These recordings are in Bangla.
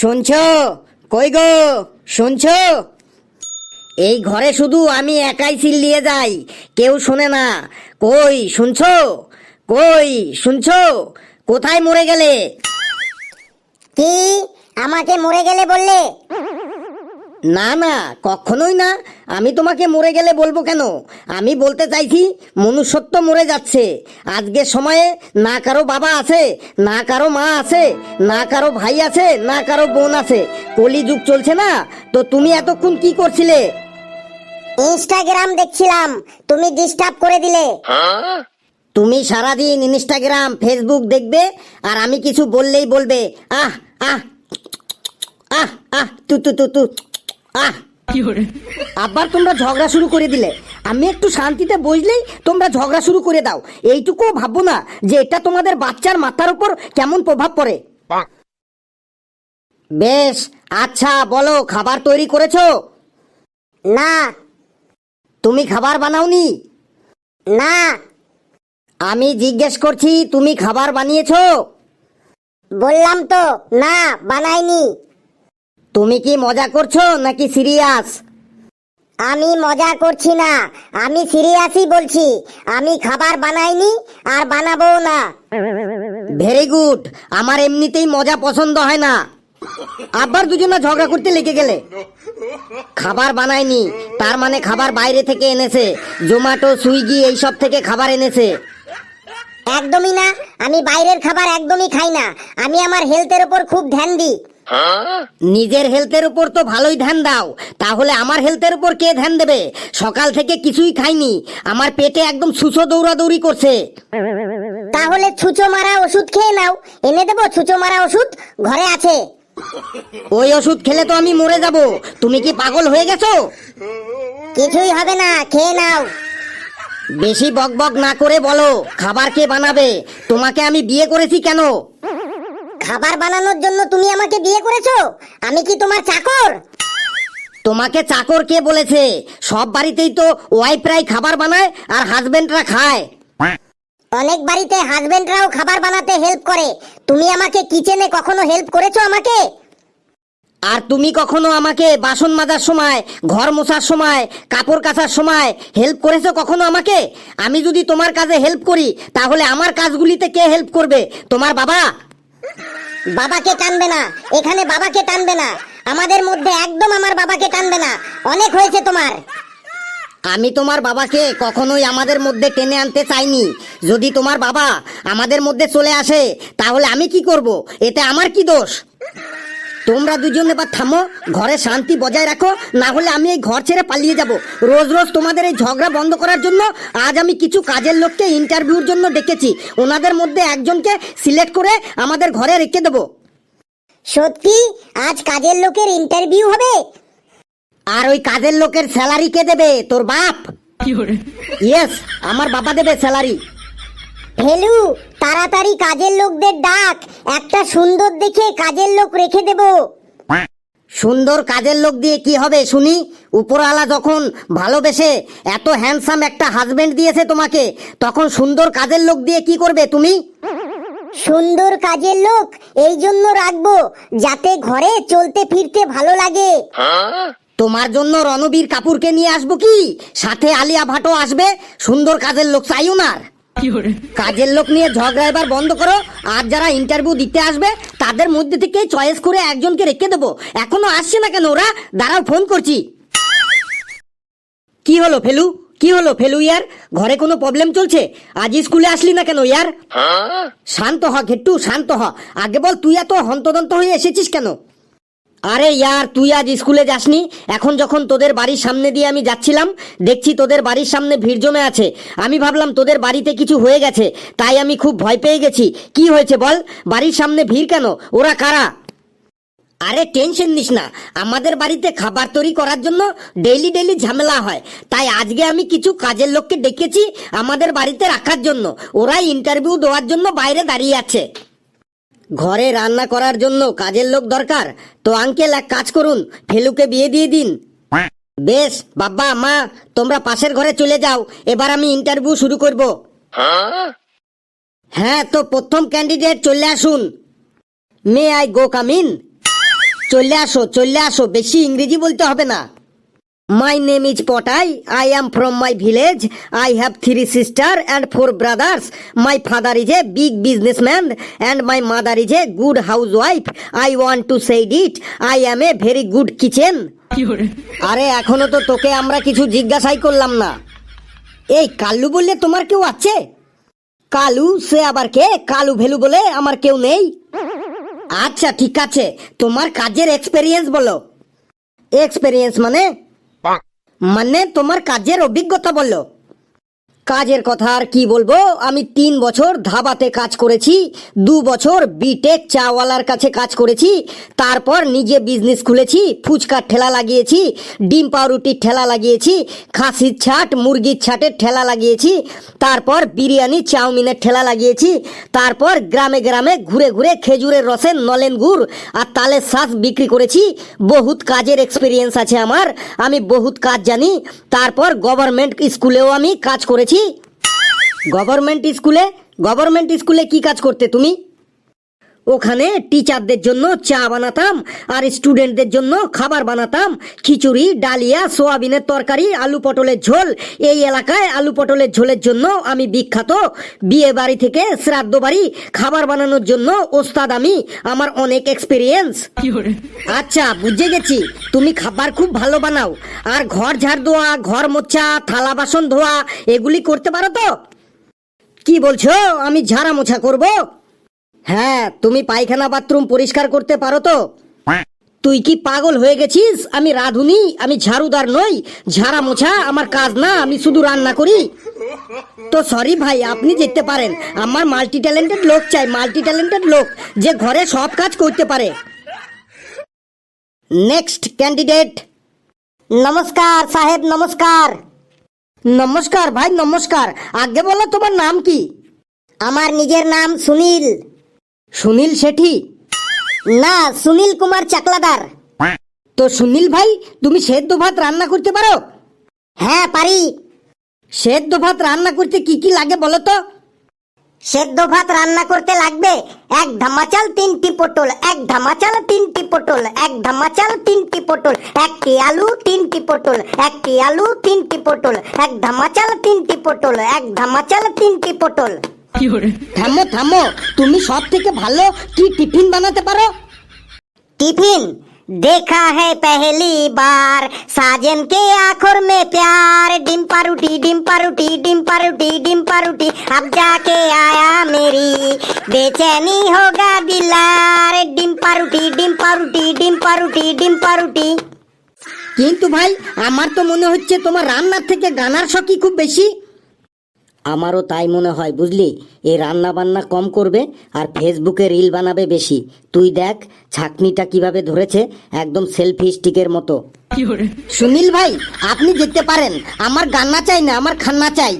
শুনছো? কই গো? শুনছো? এই ঘরে শুধু আমি একাই সিল দিয়ে যাই, কেউ শোনে না। কই, শুনছো? কই, শুনছো? কোথায় মরে গেলে? কি? আমাকে মরে গেলে বললে? না না কখনোই না। আমি তোমাকে মরে গেলে বলব কেন? আমি বলতে চাইছি মনুষ্যত্ব মরে যাচ্ছে। আজকের সময়ে না কারও বাবা আছে না কারও মা আছে না কারও ভাই আছে না কারও বোন আছে। কলি যুগ চলছে না তো তুমি এতক্ষণ কি করছিলে? ইনস্টাগ্রাম দেখছিলাম তুমি ডিস্টার্ব করে দিলে। তুমি সারাদিন ইনস্টাগ্রাম ফেসবুক দেখবে আর আমি কিছু বললেই বলবে আহ আহ আহ আহ তু তু তু তু। আহ! আবার তোমরা ঝগড়া শুরু করে দিলে। আমি একটু শান্তিতে বসলেই তোমরা ঝগড়া শুরু করে দাও। এইটুকু ভাববো না যে এটা তোমাদের বাচ্চার মাথার উপর কেমন প্রভাব পড়ে। বেশ আচ্ছা বলো খাবার তৈরি করেছ? না। তুমি খাবার বানাওনি? না। আমি জিজ্ঞেস করছি তুমি খাবার বানিয়েছো? বললাম তো না বানাইনি। তুমি কি মজা করছ নাকি সিরিয়াস? আমি মজা করছি না। আমি সিরিয়াসই বলছি। আমি খাবার বানাইনি আর বানাবো না। ভেরি গুড আমার এমনিতেই মজা পছন্দ হয় না। আবার দুজনা ঝগড়া করতে লেগে গেলে। খাবার বানায়নি তার মানে খাবার বাইরে থেকে এনেছে। জোম্যাটো সুইগি এইসব থেকে খাবার এনেছে। একদমই না। আমি বাইরের খাবার একদমই খাই না। আমি আমার হেলথের উপর খুব ধ্যান দিই। নিজের হেলথের উপর তো ভালোই ধ্যান দাও। তাহলে আমার হেলথের উপর কে ধ্যান দেবে? সকাল থেকে কিছুই খাইনি। আমার পেটে একদম সুসো দৌড়াদৌড়ি করছে। তাহলে ছুঁচো মারা ওষুধ খেয়ে নাও। এনে দেবো ছুঁচো মারা ওষুধ। ঘরে আছে। ওই ওষুধ খেলে তো আমি মরে যাব। তুমি কি পাগল হয়ে গেছো? কিছুই হবে না খেয়ে নাও। বেশি বকবক না করে বলো খাবার কে বানাবে? তোমাকে আমি বিয়ে করেছি কেন? খাবার বানানোর জন্য তুমি আমাকে বিয়ে করেছ? আমি কি তোমার চাকর? তোমাকে চাকর কে বলেছে? সব বাড়িতেই তো ওয়াইফরাই খাবার বানায় আর হাজবেন্ডরা খায়। অনেক বাড়িতে হাজবেন্ডরাও খাবার বানাতে হেল্প করে। তুমি আমাকে কিচেনে কখনো হেল্প করেছ আমাকে? আর তুমি কখনো আমাকে বাসন মাজার সময় ঘর মোছার সময় কাপড় কাচার সময় হেল্প করেছ কখনো আমাকে? আমি যদি তোমার কাজে হেল্প করি তাহলে আমার কাজগুলিতে কে হেল্প করবে? তোমার বাবা? বাবাকে টানবে না। এখানে বাবাকে টানবে না। আমাদের মধ্যে একদম আমার বাবাকে টানবে না। অনেক হয়েছে তোমার। আমি তোমার বাবাকে কখনোই আমাদের মধ্যে টেনে আনতে চাইনি। যদি তোমার বাবা আমাদের মধ্যে চলে আসে, তাহলে আমি কি করব? এতে আমার কি দোষ? তোমরা দুজন এবার থামো ঘরে শান্তি বজায় রাখো না হলে আমি এই ঘর ছেড়ে পালিয়ে যাব। রোজ রোজ তোমাদের এই ঝগড়া বন্ধ করার জন্য আজ আমি কিছু কাজের লোককে ইন্টারভিউর জন্য ডেকেছি। ওনাদের মধ্যে একজনকে সিলেক্ট করে আমাদের ঘরে রেখে দেবো। সত্যি? আজ কাজের লোকের ইন্টারভিউ হবে? আর ওই কাজের লোকের স্যালারি কে দেবে? তোর বাপ? ইয়েস আমার বাবা দেবে স্যালারি হেলু তাড়াতাড়ি কাজের লোকদের ডাক। একটা সুন্দর দেখে কাজের লোক রেখে দেব। সুন্দর কাজের লোক দিয়ে কি হবে শুনি? উপরওয়ালা যখন ভালোবেসে এত হ্যান্ডসাম একটা হাজবেন্ড দিয়েছে তোমাকে তখন সুন্দর কাজের লোক দিয়ে কি করবে তুমি? সুন্দর কাজের লোক এই জন্য রাখব যাতে ঘরে চলতে ফিরতে ভালো লাগে। তোমার জন্য রণবীর কাপুরকে নিয়ে আসব কি? সাথে আলিয়া ভাটও আসবে সুন্দর কাজের লোক চাই ওনার কাজের লোক নিয়ে ঝগড়া এবার বন্ধ করো। আর যারা ইন্টারভিউ দিতে আসবে তাদের মধ্যে থেকে চয়েস করে একজনকে রেখে দেবো। এখনও আসছে না কেন ওরা? দাঁড়াও ফোন করছি। কি হলো ফেলু? কি হলো ফেলু ইয়ার? ঘরে কোনো প্রবলেম চলছে? আজ স্কুলে আসলি না কেন ইয়ার? শান্ত হ ঘেট্টু শান্ত হ। আগে বল তুই এত হন্তদন্ত হয়ে এসেছিস কেন? আরে ইয়ার, তুই আজ স্কুলে যাসনি? এখন যখন তোদের বাড়ির সামনে দিয়ে আমি যাচ্ছিলাম, দেখছি তোদের বাড়ির সামনে ভিড় জমে আছে। আমি ভাবলাম তোদের বাড়িতে কিছু হয়ে গেছে, তাই আমি খুব ভয় পেয়ে গেছি। কি হয়েছে বল? বাড়ির সামনে ভিড় কেন? ওরা কারা? আরে টেনশন নিস না, আমাদের বাড়িতে খাবার তৈরি করার জন্য ডেইলি ডেইলি ঝামেলা হয়। তাই আজকে আমি কিছু কাজের লোককে ডেকেছি আমাদের বাড়িতে রাখার জন্য। ওরাই ইন্টারভিউ দেওয়ার জন্য বাইরে দাঁড়িয়ে আছে। ঘরে রান্না করার জন্য কাজের লোক দরকার, তো আঙ্কেল এক কাজ করুন, ফেলুকে বিয়ে দিয়ে দিন। বেশ, বাবা, মা, তোমরা পাশের ঘরে চলে যাও, এবার আমি ইন্টারভিউ শুরু করব। হ্যাঁ তো প্রথম ক্যান্ডিডেট চলে আসুন। মে আই গো কামিন চলে আসো চলে আসো, বেশি ইংরেজি বলতে হবে না। My name is Potai I am from my village I have three sister and four brothers my father is a big businessman and my mother is a good housewife I want to said it I am a very good kitchen আরে, এখনও তো তোকে আমরা কিছু জিজ্ঞাসাই করলাম না। এই কালু বললে তোমার কেউ আছে? কালু, সে আবার কে? কালু ভেলু বলে আমার কেউ নেই। আচ্ছা ঠিক আছে। তোমার কাজের এক্সপেরিয়েন্স বলো। এক্সপেরিয়েন্স মানে? মানে তোমার কাজের অভিজ্ঞতা বলল কাজের কথা আর কি বলব? আমি তিন বছর ধাবাতে কাজ করেছি, দু বছর বিটেক চাওয়ালার কাছে কাজ করেছি, তারপর নিজে বিজনেস খুলেছি ফুচকার ঠেলা লাগিয়েছি, ডিম পাউরুটির ঠেলা লাগিয়েছি, খাসির ছাট, মুরগির ছাটের ঠেলা লাগিয়েছি, তারপর বিরিয়ানি চাউমিনের ঠেলা লাগিয়েছি, তারপর গ্রামে গ্রামে ঘুরে ঘুরে খেজুরের রসের নলেন গুড় আর তালের শ্বাস বিক্রি করেছি। বহুত কাজের এক্সপিরিয়েন্স আছে আমার, আমি বহুত কাজ জানি, তারপর গভর্নমেন্ট স্কুলেও আমি কাজ করেছি গভর্নমেন্ট স্কুলে গভর্নমেন্ট স্কুলে কি কাজ করতে তুমি? ওখানে টিচারদের জন্য চা বানাতাম আর স্টুডেন্টদের জন্য খাবার বানাতাম। খিচুড়ি ডালিয়া সোয়াবিনের তরকারি আলু পটলের ঝোল। এই এলাকায় আলু পটলের ঝোলের জন্য আমি বিখ্যাত। বিয়ে বাড়ি থেকে শ্রাদ্ধ বাড়ি খাবার বানানোর জন্য ওস্তাদ আমি আমার অনেক এক্সপিরিয়েন্স আচ্ছা বুঝে গেছি। তুমি খাবার খুব ভালো বানাও। আর ঘর ঝাড় ধোয়া ঘর মোছা থালা বাসন ধোয়া এগুলি করতে পারো তো? কি বলছো? আমি ঝাড়া মোছা করব? হ্যাঁ তুমি পায়খানা বাথরুম পরিষ্কার করতে পারো তো। তুই কি পাগল হয়ে গেছিস? আমি রাধুনি, আমি ঝাড়ুদার নই, ঝাড়া মোছা, আমার কাজ না, আমি শুধু রান্না করি। তো সরি ভাই, আপনি যেতে পারেন। আমার মাল্টি ট্যালেন্টেড লোক চাই মাল্টি ট্যালেন্টেড লোক, যে ঘরে সব কাজ করতে পারে। নেক্সট ক্যান্ডিডেট নমস্কার, সাহেব, নমস্কার। নমস্কার ভাই, নমস্কার। আগে বলো তোমার নাম কি? আমার নিজের নাম সুনীল। সুনীল শেঠি? না, সুনীল কুমার চাকলাদার। তো সুনীল ভাই, তুমি সেদ্ধ ভাত রান্না করতে পারো? হ্যাঁ পারি। সেদ্ধ ভাত রান্না করতে কি কি লাগে বলো তো? সেদ্ধ ভাত রান্না করতে লাগবে এক ধামাচাল, তিনটি পটল। এক ধামাচাল, তিনটি পটল। এক ধামাচাল, তিনটি পটল। একটি আলু, তিনটি পটল। একটি আলু, তিনটি পটল। এক ধামাচাল, তিনটি পটল। এক ধামাচাল, তিনটি পটল। থামো থামো তুমি সব থেকে ভালো কি টিফিন বানাতে পারো टिफिन देखा है पहली बार साजन के आखिर में प्यार डिम्पा रूटी डिम्पा रूटी डिम्पा रूटी डिम्पा रूटी अब जाके आया मेरी बेचैनी होगा दिलार डिम्पा रूटी डिम्पा रूटी डिम्पा रूटी डिम्पा रूटी কিন্তু ভাই আমার তো মনে হচ্ছে তোমার রান্নার থেকে গানার শখই খুব বেশি আমারও তাই মনে হয় বুঝলি? এই রান্না বান্না কম করবে আর ফেসবুকে রিল বানাবে বেশি। তুই দেখ ছাকনিটা কীভাবে ধরেছে একদম সেলফি স্টিকের মতো। সুনীল ভাই আপনি যেতে পারেন। আমার গান্না চাই না আমার খান্না চাই।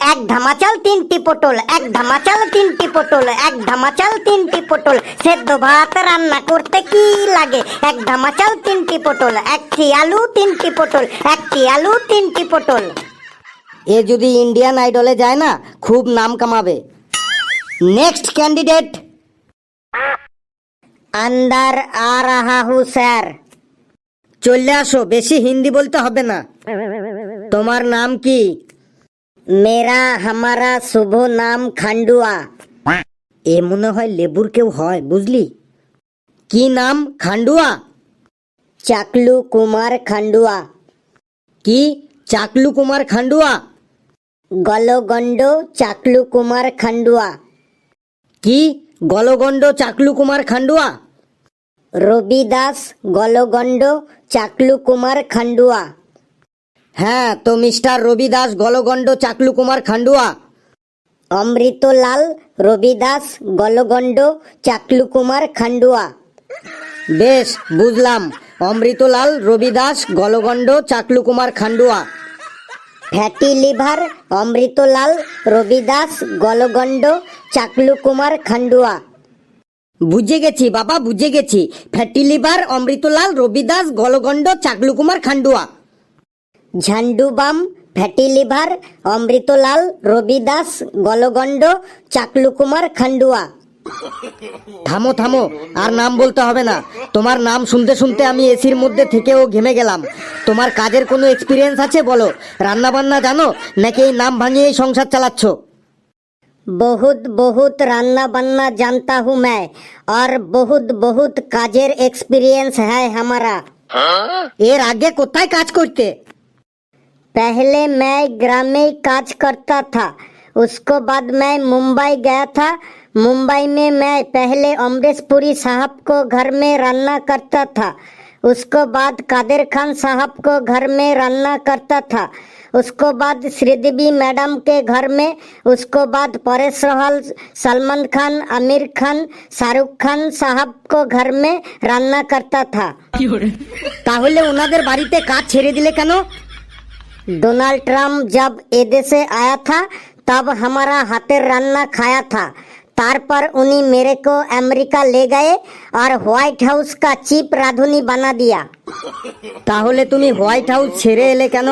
এক ধামাচাল তিনটি পটল। এক ধামাচাল তিনটি পটল। এক ধামাচাল তিনটি পটল। সেদ্ধ ভাত রান্না করতে কি লাগে? এক ধামাচাল তিনটি পটল। একটি আলু তিনটি পটল। একটি আলু তিনটি পটল। এ যদি ইন্ডিয়ান আইডলে যায় না, খুব নাম কামাবে। নেক্সট ক্যান্ডিডেট আন্দার আর রাহা স্যার চলে আসো, বেশি হিন্দি বলতে হবে না। তোমার নাম কি? মেরা হামারা শুভ নাম খান্ডুয়া। এ মনে হয় লেবুর কেউ হয়, বুঝলি? কি নাম খান্ডুয়া? চাকলু কুমার খান্ডুয়া। কি? চাকলু কুমার খান্ডুয়া? গলগণ্ড চাকলু কুমার খান্ডুয়া কি? গলগণ্ড চাকলু কুমার খান্ডুয়া রবি দাস গলগণ্ড চাকলু কুমার খান্ডুয়া হ্যাঁ তো মিস্টার রবি দাস গলগণ্ড চাকলু কুমার খান্ডুয়া অমৃতলাল রবি দাস গলগণ্ড চাকলু কুমার খান্ডুয়া বেশ বুঝলাম। অমৃতলাল রবি দাস গলগণ্ড চাকলু কুমার খান্ডুয়া ফ্যাটি লিভার অমৃতলাল, রবিদাস, গলগণ্ড চাকলু কুমার খান্ডুয়া বুঝে গেছি, বাবা, বুঝে গেছি। Fatty liver Amritlal, Ravidas, গলগণ্ড Chaklu Kumar Khandua ঝান্ডুবাম fatty liver liver Amritlal, Rabidas, Galganda Chaklu Kumar Khandua থামো থামো আর নাম বলতে হবে না তোমার নাম শুনতে শুনতে আমি এসির মধ্যে থেকেও ঘেমে গেলাম তোমার কাজের কোনো এক্সপিরিয়েন্স আছে বলো রান্না বান্না জানো নাকি এই নাম ভাঙিয়েই সংসার চালাচ্ছ बहुत बहुत रान्ना बन्ना जानता हूँ मैं और बहुत बहुत काजेर एक्सपीरियंस है हमारा এর আগে কোথায় কাজ করতে पहले मैं ग्राम में काज करता था उसको बाद मैं मुंबई गया था मुंबई में मैं पहले अमरीश पुरी साहब को घर में रान्ना करता था उसको बाद कादिर खान साहब को घर में रान्ना करता था उसको बाद श्रीदेवी मैडम के घर में उसको बाद परेश रावल सलमान खान आमिर खान शाहरुख खान साहब को घर में रान्ना करता था তাহলে ওনাদের বাড়িতে কাজ ছেড়ে দিলে কেন डोनाल्ड ट्रम्प जब एदे से आया था तब हमारा हाथेर रान्ना खाया था तार पर उन्हीं मेरे को अमेरिका ले गए और व्हाइट हाउस का चीफ राधुनी बना दिया তাহলে তুমি হোয়াইট হাউস ছেড়ে এলে কেন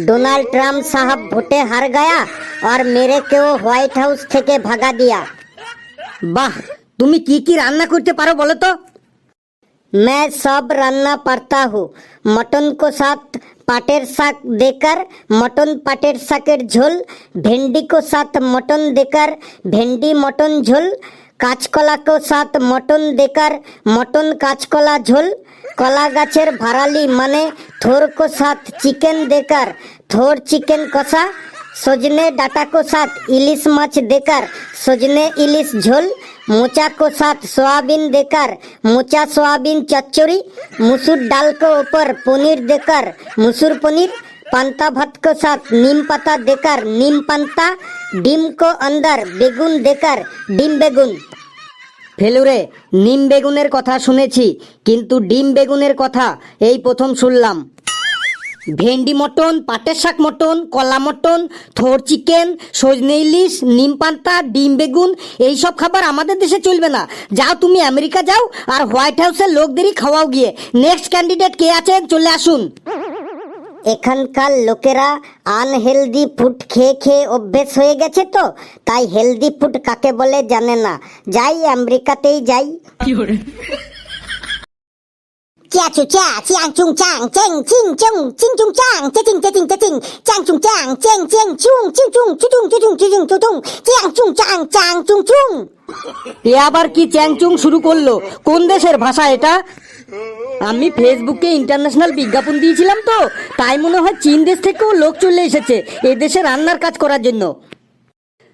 डोनाल्ड ट्रम्प साहब भोटे हार गया और मेरे को व्हाइट हाउस থেকে भगा दिया বাহ তুমি কি কি রান্না করতে পারো বলো তো मैं सब रान्ना पड़ता हूँ मटन को साथ পাটের শাক देकर মটন পাটের শাকের ঝোল ভেন্ডি সাত মটন देकर ভেন্ডি মটন ঝোল কাঁচকলা সাত মটন দেকার, মটন কাঁচকলা ঝোল, কলা গাছের ভাড়ালি মানে থোর কো সাথ চিকেন দেকার, থোর চিকেন কষা, সজনে ডাটা কো সাথ ইলিশ মাছ দেকার, সজনে ইলিশ ঝোল मोचा को साथ सोयाबीन देकर मोचा सोयाबीन चच्चड़ी मसूर दाल को ऊपर पनीर देकर मसूर पनीर पांता भात को साथ नीम पत्ता देकर नीम पत्ता डिम को अंदर बेगुन देकर डिम बेगुन ফেলুরে নিম বেগুনের কথা শুনেছি কিন্তু ডিম বেগুনের কথা এই প্রথম শুনলাম ভেন্ডি মটন পাটের শাক মটন কলা মটন থোর চিকেন সজনে ইলিশ নিম পান্তা ডিম বেগুন এইসব খাবার আমাদের দেশে চলবে না। যাও তুমি আমেরিকা যাও আর হোয়াইট হাউসের লোকদেরই খাওয়াও গিয়ে। নেক্সট ক্যান্ডিডেট কে আছেন? চলে আসুন। এখানকার লোকেরা আনহেলদি ফুড খেয়ে খেয়ে অভ্যেস হয়ে গেছে তো তাই হেলদি ফুড কাকে বলে জানে না। যাই আমেরিকাতেই যাই। Chu chia, chiang chung chang, cheng ching chung, ching chung chang, che ching che ching che ching, chang chung chang, cheng cheng chung, ching chung, chu chung, chu chung, chu chung, chu chung, chiang chung chang, chang chung chung. এ আবার কি চ্যাংচুং শুরু করল কোন দেশের ভাষা এটা আমি ফেসবুকে ইন্টারন্যাশনাল বিজ্ঞাপন দিয়েছিলাম তো তাই মনে হয় চীন দেশ থেকেও লোক চলে এসেছে এ দেশে রান্নার কাজ করার জন্য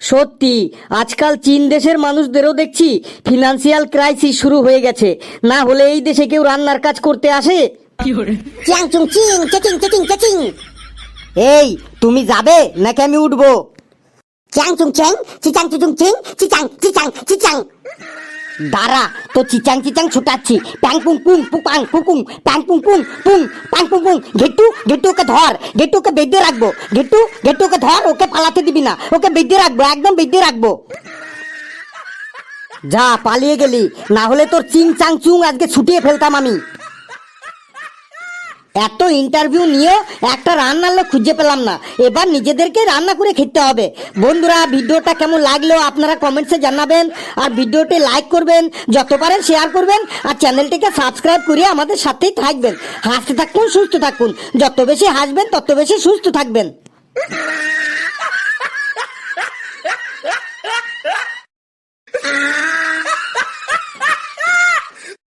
সত্যি আজকাল চীন দেশের মানুষদেরও দেখছি ফিনান্সিয়াল ক্রাইসিস শুরু হয়ে গেছে। না হলে এই দেশে কেউ রান্নার কাজ করতে আসে? এই তুমি যাবে নাকি আমি উঠবো? চ্যাং চুং চ্যাং চিচাং চিচুং চিং চিচাং চিচাং চিচাং। দাঁড়া, তো চিচাং চিচাং ছুটাচ্ছি। প্যাং পুং পুং পুপাং পাং পু পুং প্যাং পুং পুং পুং প্যাং পুং পুং। ঘেটু ঘেটু ওকে ধর ঘেটু ওকে বেঁধে রাখব। ঘেটু ঘেটু ওকে ধর, ওকে পালাতে দিবি না। ওকে বেঁধে রাখব, একদম বেঁধে রাখব। যা, পালিয়ে গেলি। না হলে তোর চিং চাং চুং আজকে ছুটিয়ে ফেলতাম আমি। এত ইন্টারভিউ নিয়েও একটা রান্নার লোক খুঁজে পেলাম না। এবার নিজেদেরকে রান্না করে খেতে হবে। বন্ধুরা, ভিডিওটা কেমন লাগল আপনারা কমেন্টসে জানাবেন আর ভিডিওটি লাইক করবেন যত পারেন শেয়ার করবেন আর চ্যানেলটিকে সাবস্ক্রাইব করে আমাদের সাথেই থাকবেন। হাসতে থাকুন, সুস্থ থাকুন। যত বেশি হাসবেন, তত বেশি সুস্থ থাকবেন।